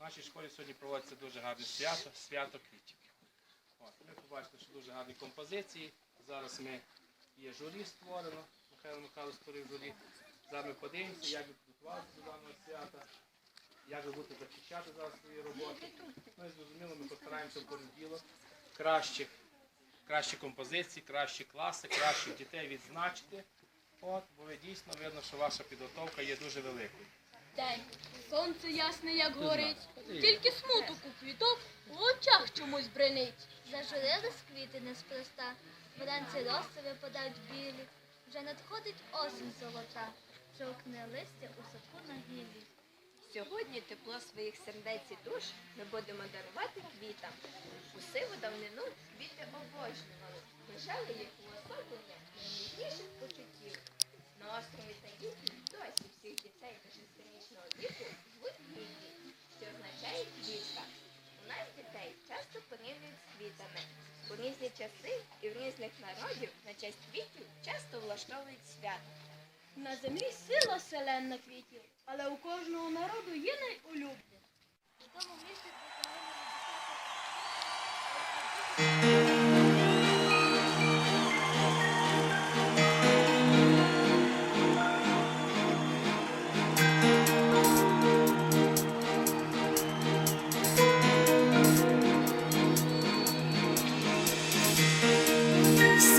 В нашій школі сьогодні проводиться дуже гарне свято, свято квітів. От, ми побачили, що дуже гарні композиції. Зараз ми є журі створено, Михайло Михайлович створив журі. Зараз ми подивимося, як ви підготувалися до даного свята, як ви будете захищати зараз свої роботи. Ну і зрозуміло, ми постараємося в понеділок кращих, кращі композиції, кращі класи, кращих дітей відзначити. От, бо ви дійсно видно, що ваша підготовка є дуже великою. День. Сонце ясне, як горить. Тільки смуток у квіток в очах чомусь бренить. Зажурились квіти неспроста, вранці роси випадають білі, вже надходить осінь золота, жовкне листя у садку на гіллі. Сьогодні тепло своїх сердець і душ ми будемо дарувати квітам. У сиву давнину квіти обожнювали, вважали їх уособлення найніжніших почуттів. На острові Таїті досі всіх дітей до шестирічного віку звуть квіті, що означає квітка. У нас дітей часто порівнюють з квітами. У різні часи і в різних народів на честь квітів часто влаштовують свято. На землі сила селенна квітів, але у кожного народу є найулюбленіший. В тому місці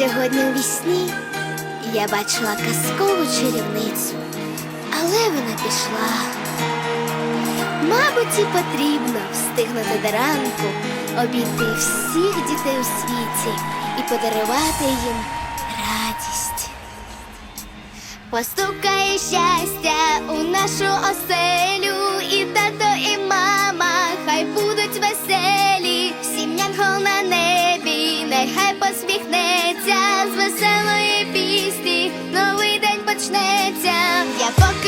Сьогодні у вісні я бачила казкову чарівницю, але вона пішла. Мабуть, і потрібно встигнути до ранку, обійти всіх дітей у світі і подарувати їм радість. Постукає щастя у нашу оселю, і тато, і мама, хай будуть веселі, всім янгол на небі, нехай посміхнеться Я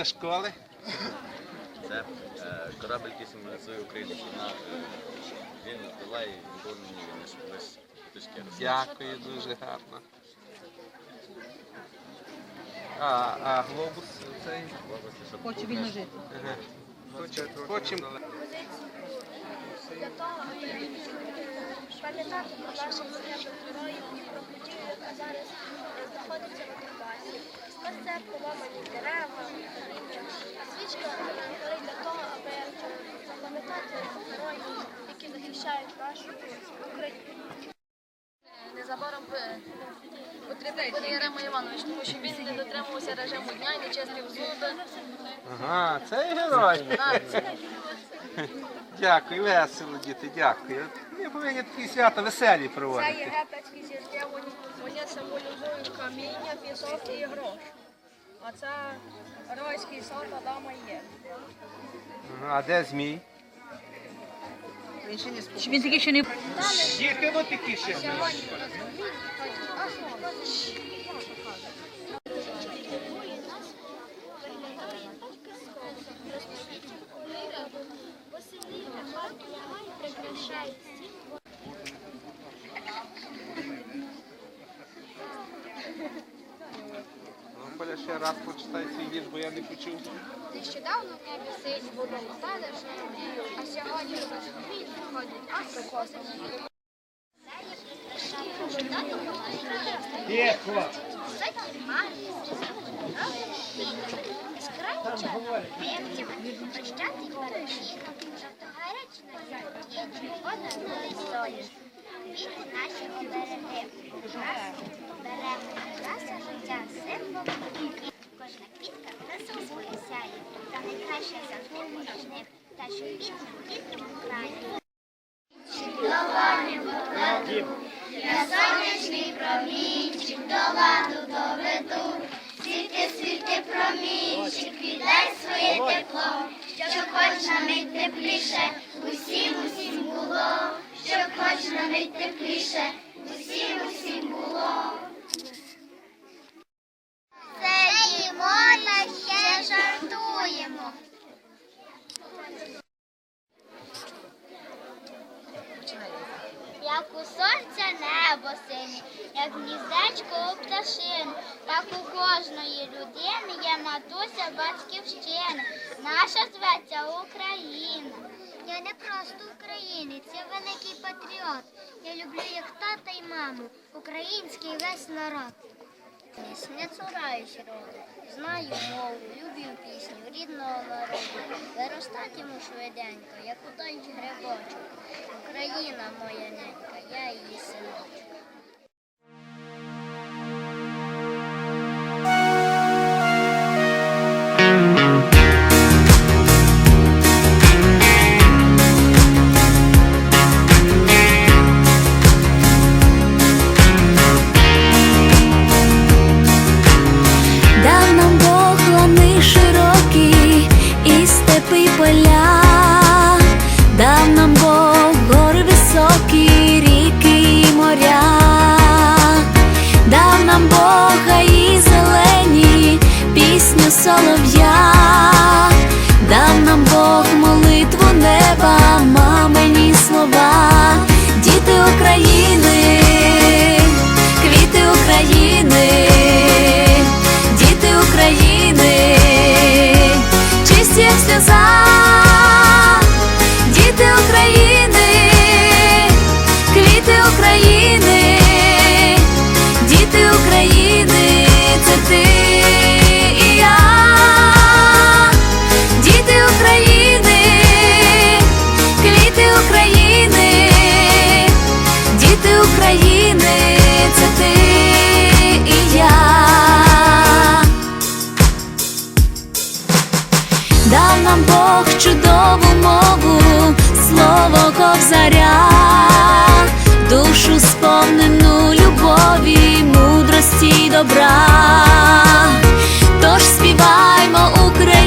Це школи? Це е, корабль, який символізує Україну. Вона е, і виконані лише колись. Дякую, дуже гарно. А, а глобус цей? Хочу вільно жити. Хочемо. для того, пам'ятати про наших загиблих героїв і про яка зараз знаходиться на Донбасі. Ось це поламані дерева, а свічка для того, аби запам'ятати героїв, які захищають нашу Україну. Незабаром е, потрібен буде Ярема Іванович, тому що він не дотримувався режиму дня і не чистив зуби. Ага, це герой. Дякую, весело, діти, дякую. Ми повинні такі свята веселі Це проводити. єгипетські зірки, вони, вони символізують каміння, пісок і гроші. А це геройський сон Адама і Єви. Ага, а де змій? Чи він такий, що не Діти, ну такі ще. Восени прикрашають раз прочитай цей вірш, бо я не почув. Нещодавно в небі сині було летали а сьогодні за змій ходять астрофози. Тихо! Квіти наші обереги, нас беремо. Наше життя символ. Кожна квітка красу свою сяє, та найкраще завжди поміж них, та що квітне в рідному краї. Я сонячний промінчик до ладу доведу. Світи, світи, промінчик, віддай своє тепло, щоб хоч на мить тепліше, усім, усім було, щоб хоч на мить тепліше, усім, усім було. Це їмо та ще жартуємо. Як у сонця небо синє, як гніздечко у пташин, так у кожної людини є матуся батьківщина, наша зветься Україна. Я не просто українець, я великий патріот. Я люблю як тата й маму, український весь народ. Не цураюсь роду, знаю мову, люблю пісню рідного народу. йому швиденько, як у той грибочок. Україна моя ненька, я її синочок. Солов'я, дав нам Бог нам Бог чудову мову, слово ковзаря, душу сповнену любові, мудрості й добра, тож співаймо Україну